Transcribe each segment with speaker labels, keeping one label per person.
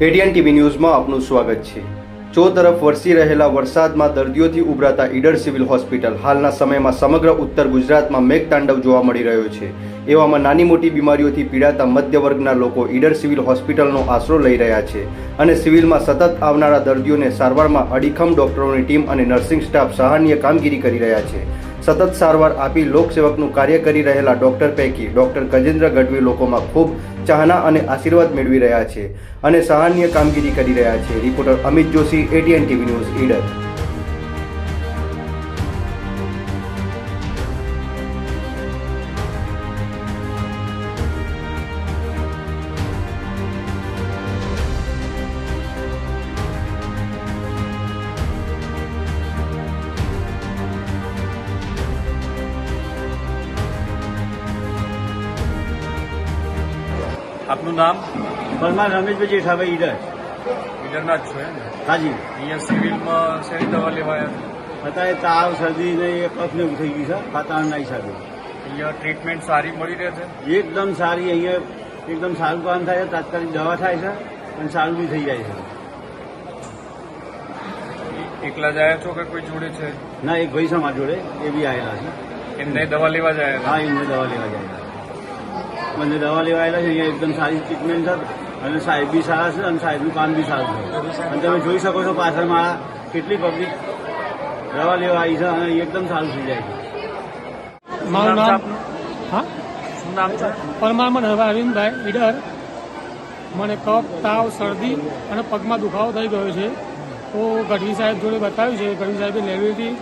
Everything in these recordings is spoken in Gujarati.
Speaker 1: એડિયન ટીવી ન્યૂઝમાં આપનું સ્વાગત છે. ચો તરફ વરસી રહેલા વરસાદમાં દર્દીઓથી ઉભરાતા ઈડર સિવિલ હોસ્પિટલ હાલના સમયમાં સમગ્ર ઉત્તર ગુજરાતમાં મેઘતાંડવ જોવા મળી રહ્યો છે. એવામાં નાની મોટી બીમારીઓથી પીડાતા મધ્ય વર્ગના લોકો ઈડર સિવિલ હોસ્પિટલનો આશરો લઈ રહ્યા છે અને સિવિલમાં સતત આવનારા દર્દીઓને સારવારમાં અડીખમ ડોક્ટરોની ટીમ અને નર્સિંગ સ્ટાફ સહારનીય કામગીરી કરી રહ્યા છે. સતત સારવાર આપી લોકસેવકનું કાર્ય કરી રહેલા ડોક્ટર પૈકી ડોક્ટર ગજેન્દ્ર ગઢવી લોકોમાં ખૂબ ચાહના અને આશીર્વાદ મેળવી રહ્યા છે અને સહારનીય કામગીરી કરી રહ્યા છે. Reporter Amit Joshi ATN TV news Idar.
Speaker 2: આપનું નામ?
Speaker 3: પરમાર રમેશભાઈ જેઠાભાઈ ઈડર.
Speaker 2: ઈડરના જ છો એમ ને?
Speaker 3: હાજી.
Speaker 2: અહીંયા સિવિલમાં શેની દવા લેવાયા?
Speaker 3: અત્યારે તાવ શરદી ને એ કફ ને થઈ ગયું છે વાતાવરણના હિસાબે
Speaker 2: અહીંયા ટ્રીટમેન્ટ સારી મળી રહે છે?
Speaker 3: એકદમ સારી અહીંયા એકદમ સારું કામ થાય છે તાત્કાલિક દવા થાય છે અને સારું બી થઈ જાય છે.
Speaker 2: એકલા જાય છો કે કોઈ જોડે છે?
Speaker 3: ના એક ભાઈ છે મારા જોડે એ બી આવેલા છે.
Speaker 2: એમને દવા લેવા જાય
Speaker 3: હા એમને દવા લેવા જાય મને દવા લેવા આવેલા છે અહીંયા એકદમ સારી ટ્રીટમેન્ટ છે. અને સાહેબ બી સારા છે અને સાહેબનું કામ બી સારું છે. અને તમે જોઈ શકો છો પાછળ મારા કેટલી પબ્લિક દવા લેવા આવી છે અને એકદમ સારું થઈ જાય છે.
Speaker 4: મારું
Speaker 2: નામ?
Speaker 4: હા?
Speaker 2: શું નામ છે
Speaker 4: પરમારમાં હવે અરવિંદભાઈ ઈડર. મને કફ તાવ શરદી અને પગમાં દુખાવો થઈ ગયો છે. તો ગઢવી સાહેબ જોડે બતાવ્યું છે ગઢવી સાહેબે લેબોરેટરી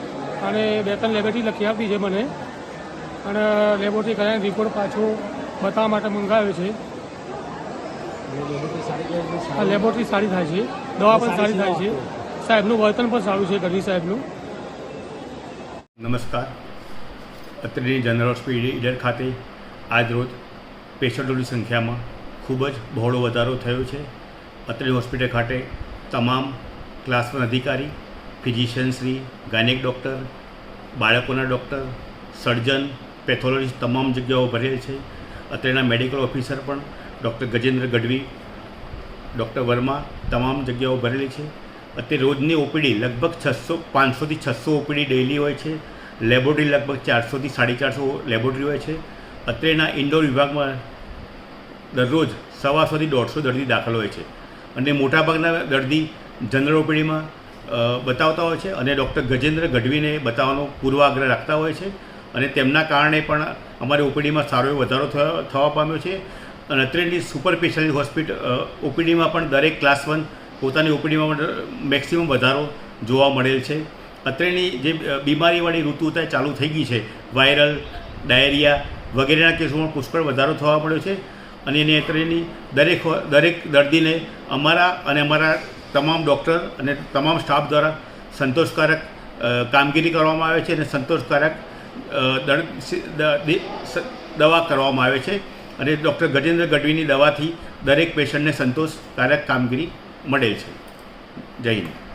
Speaker 4: અને બે ત્રણ લેબોરેટરી લખી આપી છે મને. અને લેબોરેટરી કરાવીને રિપોર્ટ પાછો બતાવવા માટે મંગાવ્યો છે. લેબોરેટરી સારી થાય છે. દવા પણ સારી થાય છે. સાહેબનું વર્તન પણ સારું છે, ગઢવી સાહેબનું.
Speaker 5: નમસ્કાર. અત્રેની જનરલ હોસ્પિટલ ખાતે આજરોજ પેશન્ટોની સંખ્યામાં ખૂબ જ બહોળો વધારો થયો છે. અત્રે હોસ્પિટલ ખાતે તમામ ક્લાસ વન અધિકારી ફિઝિશિયન શ્રી ગાયનેક ડૉક્ટર બાળકોના ડૉક્ટર સર્જન પેથોલોજીસ્ટ તમામ જગ્યાઓ ભરેલ છે. અત્રેના મેડિકલ ઓફિસર પણ ડૉક્ટર ગજેન્દ્ર ગઢવી, ડૉક્ટર વર્મા તમામ જગ્યાઓ ભરેલી છે. અત્યારે રોજની ઓપીડી લગભગ છસો, પાંચસોથી છસો ઓપીડી ડેઇલી હોય છે. લેબોરેટરી લગભગ ચારસોથી સાડી ચારસો લેબોરેટરી હોય છે. અત્રેના ઇન્ડોર વિભાગમાં દરરોજ સવાસોથી દોઢસો દર્દી દાખલ હોય છે. અને મોટાભાગના દર્દી જનરલ ઓપીડીમાં બતાવતા હોય છે અને ડૉક્ટર ગજેન્દ્ર ગઢવીને બતાવવાનો પૂર્વાગ્રહ રાખતા હોય છે. અને તેમના કારણે પણ અમારી ઓપીડીમાં સારો એવો વધારો થવા પામ્યો છે. અને અત્રેની સુપર સ્પેશિયાલિટી હોસ્પિટલ ઓપીડીમાં પણ દરેક ક્લાસ વન પોતાની ઓપીડીમાં પણ મેક્સિમમ વધારો જોવા મળેલ છે. અત્રેની જે બીમારીવાળી ઋતુ અત્યારે ચાલુ થઈ ગઈ છે વાયરલ ડાયરિયા વગેરેના કેસોમાં પુષ્કળ વધારો થવા મળ્યો છે. અને એની અત્રેની દરેક દરેક દર્દીને અમારા અને અમારા તમામ ડૉક્ટર અને તમામ સ્ટાફ દ્વારા સંતોષકારક કામગીરી કરવામાં આવે છે અને સંતોષકારક દવા કરવામાં આવે છે અને ડૉક્ટર ગજેન્દ્ર ગઢવીની દવાથી દરેક પેશન્ટને સંતોષકારક કામગીરી મળે છે. જય હિન્દ.